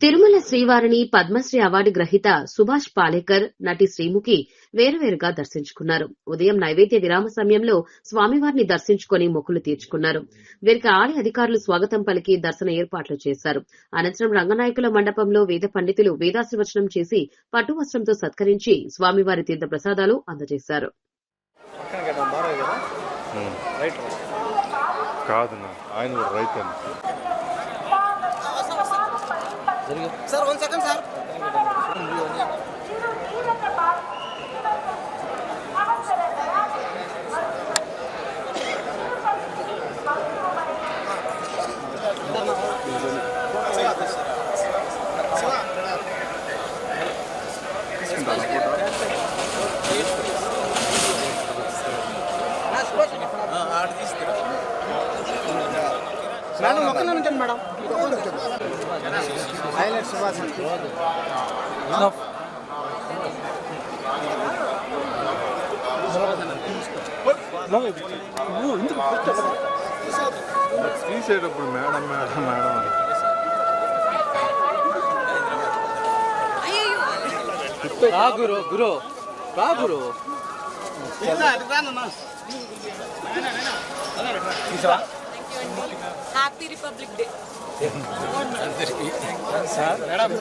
తిరుమల శ్రీవారిని పద్మశ్రీ అవార్డు గ్రహీత సుభాష్ పాలేకర్ నటి శ్రీముఖి వేరువేరుగా దర్శించుకున్నారు. ఉదయం నైవేద్య విరామ సమయంలో స్వామివారిని దర్శించుకుని మొక్కులు తీర్చుకున్నారు. వీరికి ఆలయ అధికారులు స్వాగతం పలికి దర్శన ఏర్పాట్లు చేశారు. అనంతరం రంగనాయకుల మండపంలో వేద పండితులు వేదాశీర్వచనం చేసి పట్టు వస్త్రంతో సత్కరించి స్వామివారి తీర్థ ప్రసాదాలు అందజేశారు కదా ఆయన కూడా Sir, one second, sir. Madam ఒక్కనే ఉంచండి మేడం. హైలైట్ సుభాష్ తీసేటప్పుడు మేడం మేడం మేడం రా గురు గురు. రా గురు. Happy republic day madam